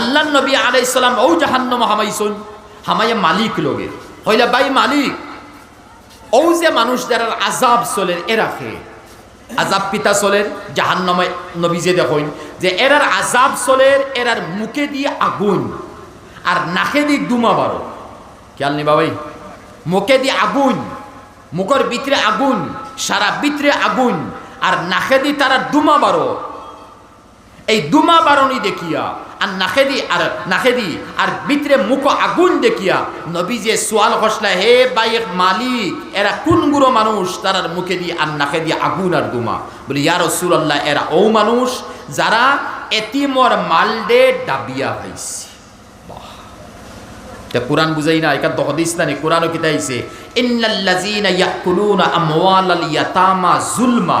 আল্লাহ নবী আলাই ইসলাম ও জাহান্নম হামাইছুন হামাইয়া মালিক লোগে। হইলা বাই মালিক। ও যে মানুষ যারা আজাব চলের এরাকে আজাব পিতা চলের জাহান্নমে নবী যে দেখুন, যে এরার আজাব চলের এরার মুখে দিয়ে আগুন। আর নাকে দিয়ে দুমা বারো। খেয়াল নি বাবাই? মুখে দিয়ে আগুন। মুখের ভিতরে আগুন, সারা ভিতরে আগুন। আর নাকে দিয়ে তারা দুমা বারো। এই দুমা বারণি দেখিয়া, আর নাখেদি আর নাখেদি, আর ভিতরে মুখ আগুন দেখিয়া নবী যে সোয়াল হসলা হে বাইক মালিক, এরা কোন গুরো মানুষ? তারার মুখে দিয়ে আর নাখে দিয়ে আগুন আর দুমা। বলি ইয়ার রসুল্লাহ এরা ও মানুষ যারা এতিমর মালডে ডাবিয়া হয়েছে তা কোরআন বুঝাই না এখান তো হদিস না, কোরআনও কিতাইছে, ইন্নাল্লাযীনা ইয়াকুলুনা আমওয়ালাল ইয়াতামা জুলমা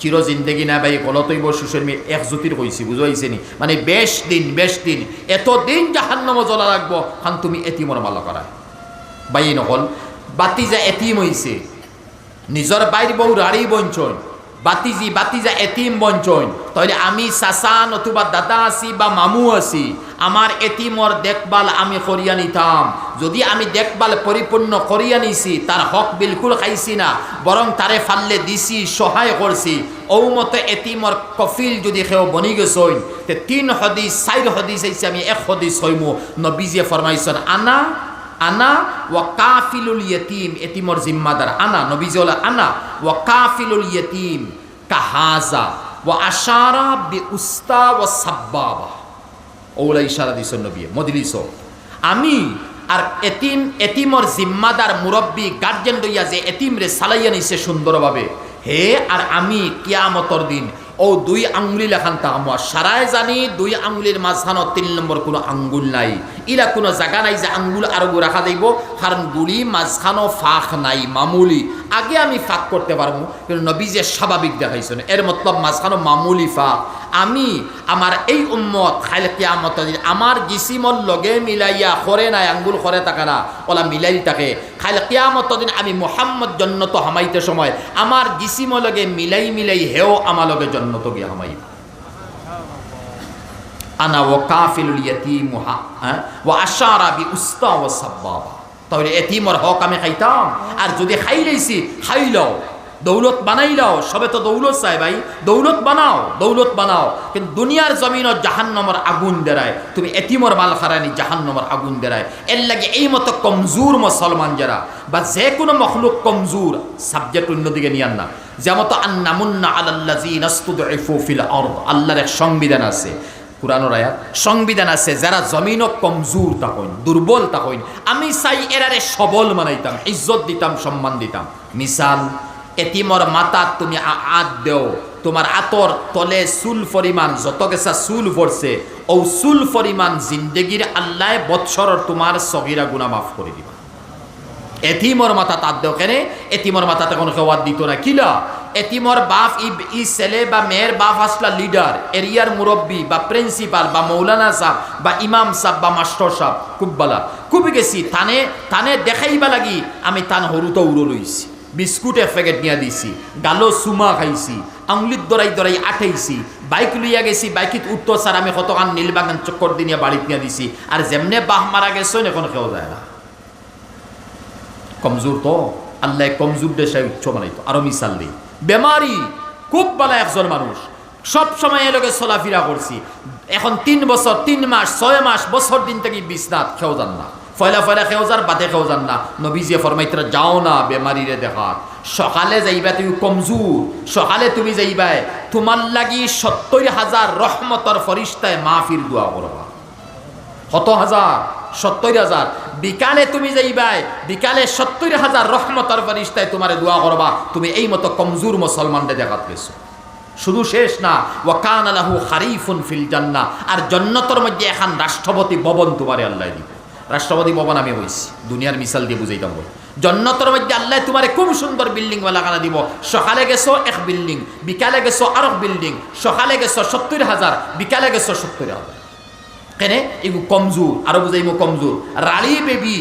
চির জিন্দগি না ভাই কলতৈব সুসের মেয়ে, এক জ্যোতির কইছি বুঝাইছে নি মানে বেশ দিন বেশ দিন এত দিন জাহান্নম জ্বলা রাখব খান তুমি এতিমর মালা করা বাই নকল বাতি যা এতিম হইছে নিজর বাইর বউ রাড়ি বঞ্চন বাতিজি, বাতিজা এতিম বঞ্চন তাহলে আমি চাচা নতুবা দাদা আছি বা মামু আছি আমার এতিমর দেখভাল আমি করিয়া নিতাম। যদি আমি দেখভাল পরিপূর্ণ করিয়া নিছি তার হক বিলকুল খাইছি না বরং তারে ফাললে দিছি, সহায় করছি ও মতে এতিমর কফিল যদি সেও বনি গেছইন, তে তিন হদিস চার হদিস আমি এক হদিস হইমু নবীজিয়ে ফরমাইছন আনা আনা ওয়া কাফিলুল ইয়তিম, এতিমর জিম্মাদার। আনা নবীজলা আনা। ওয়া কাফিলুল ইয়তিম, কাহাজা। ওয়া আশারা বি উস্তা ওয়া সাব্বাবা। ওলা ইশারা দিছ নবী মদিলিস আমি আর এতিম, এতিমর জিম্মাদার মুরব্বী গার্জেন লইয়া যে এতিম রে সালাইয়া নিছে সুন্দরভাবে, হে আর আমি কিয়ামতর দিন, ও দুই আঙ্গুলি লেখান তা আমার সারায় জানি দুই আঙ্গুলির মাঝখানো তিন নম্বর কোনো আঙ্গুল নাই। ইলা কোনো জায়গা নাই যে আঙ্গুল আর রাখা যাইব কারণ গুলি মাঝখানো ফাঁক নাই, মামুলি। আগে আমি ফাঁক করতে পারব, কিন্তু নবী যে স্বাভাবিক দেখাইছেন, এর মতলব মাঝখানো মামুলি ফাঁক আমি, আমার এই উম্মত খাইলে দিন, আমার জিসিমর লগে মিলাইয়া খরে নাই, আঙ্গুল খরে থাকে না, ওলা মিলাই থাকে। খাইলে কিয়ামত দিন আমি মোহাম্মদ জন্নত হামাইতে সময়, আমার জিসিম লগে মিলাই মিলাই হেও আমার লগে জন্নত গিয়ে হামাই আনা ও কাফিলুল ইয়াতিম হ্যাঁ? ও আশারা বি উস্তা ও সাব্বাবা। তাহলে এতিমর হক আমি খাইতাম। আর যদি খাই লাইছি খাইলাও। দৌলত বানাইলাও। সবে তো দৌলত চাই ভাই। দৌলত বানাও দৌলত বানাও। কিন্তু দুনিয়ার জমিনত জাহান্নমর আগুন দেরায় তুমি এতিমর মাল খারানি জাহান্নমর আগুন দেরায় এর লাগে এই মতো কমজোর মুসলমান যারা, বা যে কোনো মখলুক কমজোর সাবজেক্ট অন্যদিকে নিয়ান না। যেমন তো আন্নামুন্না ফিল আল্লাহর এক সংবিধান আছে। কোরআনোর আয়াত, সংবিধান আছে, যারা জমিনও কমজোর তাকইন দুর্বল তাকইন। আমি চাই এরারে সবল মানাইতাম, ইজ্জত দিতাম সম্মান দিতাম। মিসাল এতিমর মাতাত তুমি আত দেও। তোমার আতর তলে চুল পরিমাণ যত গেছা চুল পড়ছে ও চুল পরিমাণ জিন্দগির আল্লাহ বৎসরর তোমার সগিরা গুণা মাফ করে দিবা। এতিমর মাথা তাত দেও কেনে? এতিমর মাথাতে কোনো খেওয়ার দিত না, কিলা? এতিমর বাপ ই ছেলে বা মেয়ের বাপ আসলা লিডার এরিয়ার মুরব্বী বা প্রিন্সিপাল বা মৌলানা সাহ বা ইমাম সাহ বা মাস্টার সাহ খুব বালা। খুব গেছি থানে তানে দেখাইবা লাগি আমি তান হরুতো উড়ো লইছি বিস্কুট এক প্যাকেট নিয়ে দিছি, গালো সুমা খাইছি, আঙুলিত দরাই দরাই আঠাইছি, বাইক লইয়া গেছি, বাইকিত উত্তর স্যার আমি কতখান নীলবাগান চক্কর দিনিয়া বাড়িত নিয়ে দিছি আর যেমনে বাহ মারা গেছে এখন কেউ যায় না। কমজোর তো। আল্লাহ কমজোর দেশে উচ্চ বানাইতো আরও মিসাল দিই বেমারি, খুব বালা একজন মানুষ। সব সময় এলোকে চলাফেরা করছি। এখন তিন বছর, তিন মাস, ছয় মাস, বছর দিন থেকে বিছনাথ খেও যান না। ফয়লা ফয়লা খেও যান, বাদে খেও যান না। নবীজিয়ে ফরমাইতরা যাও না বেমারিরে দেখা সকালে যাইবা তুমি কমজোর। সকালে তুমি যাইবাই, তোমার লাগি সত্তর হাজার রহমতর ফরিস্তায় মাহফির দোয়া করবা। কত হাজার? সত্তর হাজার। বিকালে তুমি যাইবাই বিকালে সত্তর হাজার রহমতর ফরিস্তায় তোমারে দোয়া করবা, তুমি এই মতো কমজোর মুসলমানদের দেখাত পেয়েছ। শুধু শেষ না, ওয়াকান আলাহু হারিফুন ফিল জান্না আর জন্নতর মধ্যে এখন রাষ্ট্রপতি ভবন তোমারে আল্লাহ দিবে। রাষ্ট্রপতি ভবন আমি হইছি দুনিয়ার মিসাল দিয়ে বুঝাইতাম বল জন্নতর মধ্যে আল্লাহ তোমার খুব সুন্দর বিল্ডিং বালাখানা দিব। সকালে গেছো এক বিল্ডিং, বিকালে গেছো আর বিল্ডিং, সকালে গেছো সত্তর হাজার, বিকালে গেছো সত্তর হাজার। কেনে? এগু কমজোর। আরও বুঝাইব কমজোর। রালি বেবি,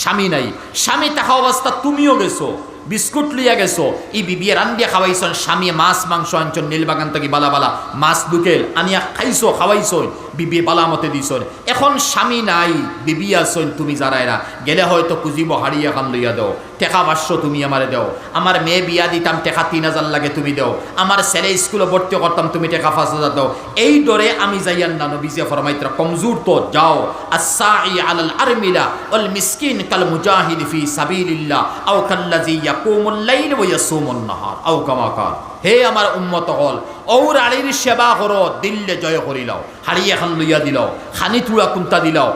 স্বামী নাই। স্বামী থাকা অবস্থা তুমিও গেছো, বিস্কুট লইয়া গেছো। এই বিবিয়ে রান্দিয়া খাওয়াইছন স্বামী মাছ, মাংস আনছন নীলবাগান থেকে বালা বালা। মাছ দুকেল আনিয়া খাইছো খাওয়াইছন বিবি বালা মতে দিছন। এখন স্বামী নাই, বিবি আসন তুমি যারাই না গেলে হয়তো খুঁজিব হারিয়া খান লইয়া দাও। টেকা পাঁচশো তুমি আমারে দাও। আমার মেয়ে বিয়া দিতাম, টেকা তিন হাজার লাগে তুমি দাও। আমার ছেলে স্কুলে ভর্তি করতাম তুমি টেকা পাঁচ হাজার দাও। এই আমি যাইয়ান না নবীজিয়া ফরমাইত্রা কমজোর তো যাও। আসাই আলাল আরমিলা ওয়াল মিসকিন কাল মুজাহিদ ফি সাবিলিল্লাহ। আও কাল্লাজি ইয়াকুমুল লাইল ওয়া ইয়াসুমুন নাহার আও কামা হে আমার উম্মত হল ঔর আলীর সেবা কর দিল্লে জয় করিল হাড়ি এখন লইয়া দিল খানি তুড়া কুন্তা দিলাও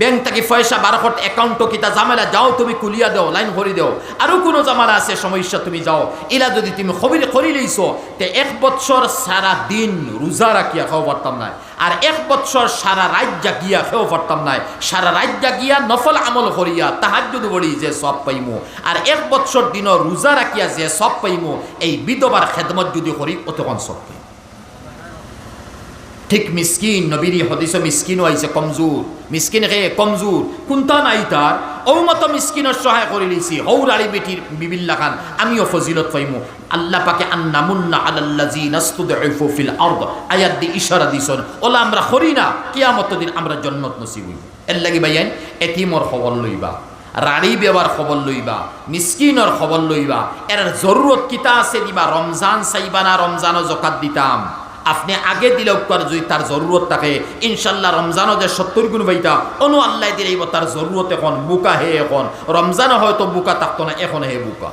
ব্যাংক থেকে পয়সা বারোশত একাউন্ট কিতা জামেলা যাও তুমি কুলিয়া দেও লাইন ভরি দেও। আরও কোনো জামালা আছে, সমস্যা তুমি যাও। এলা যদি তুমি খবির করি লইছো, তে এক বছর সারা দিন রোজা রাখিয়া খাও পারতাম না আর এক বছর সারা রাত জাগিয়া খেও পারতাম না সারা রাত জাগিয়া নফল আমল করিয়া যদি বলি যে সব পাইমু। আর এক বছর দিন রোজা রাখিয়া যে সব পাইমু, এই বিধবার খেদমত যদি করি অতক্ষণ সব পাইমু। ঠিক মিসকিন, নবীর হদিস মিসকিনও আইছে কমজোর। মিসকিন হে কমজোর। কোনটা নাই তার? ঔ মত মিসকিনের সহায় করে লিছি। হৌরাড়ি বেটির বিবিল্লা খান, আমিও ফজিলত পাইমু। আল্লাহ পাকে আন্নামুন্না আলাল্লাজি নাস্তুদঈফু ফিল আরদ। আয়াত দি ইশারা দিছন, ওলা আমরা করি না, কিয়ামত দিন আমরা জন্নত নসিব হইব এর লাগি ভাইয়ান, এতিমর খবর লইবা রাড়ি বেবার খবর লইবা, মিসকিনর খবর লইবা। এর জরুরত কিতা আছে দিবা? রমজান চাইবা না? রমজানও জকাত দিতাম। আপনি আগে দিলে উপকার যদি তার জরুরত থাকে, ইনশাল্লাহ রমজানও যে সত্তর গুণ পাইতা অনু আল্লাহ দিলে তার জরুরত এখন, বুকা হে এখন। রমজানও হয়তো বুকা থাকতো না, এখন হে বুকা।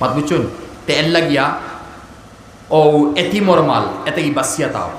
মাত বুঝছেন? তে লাগিয়া ও এতিমর মাল, এতে কি বাসিয়া তাও?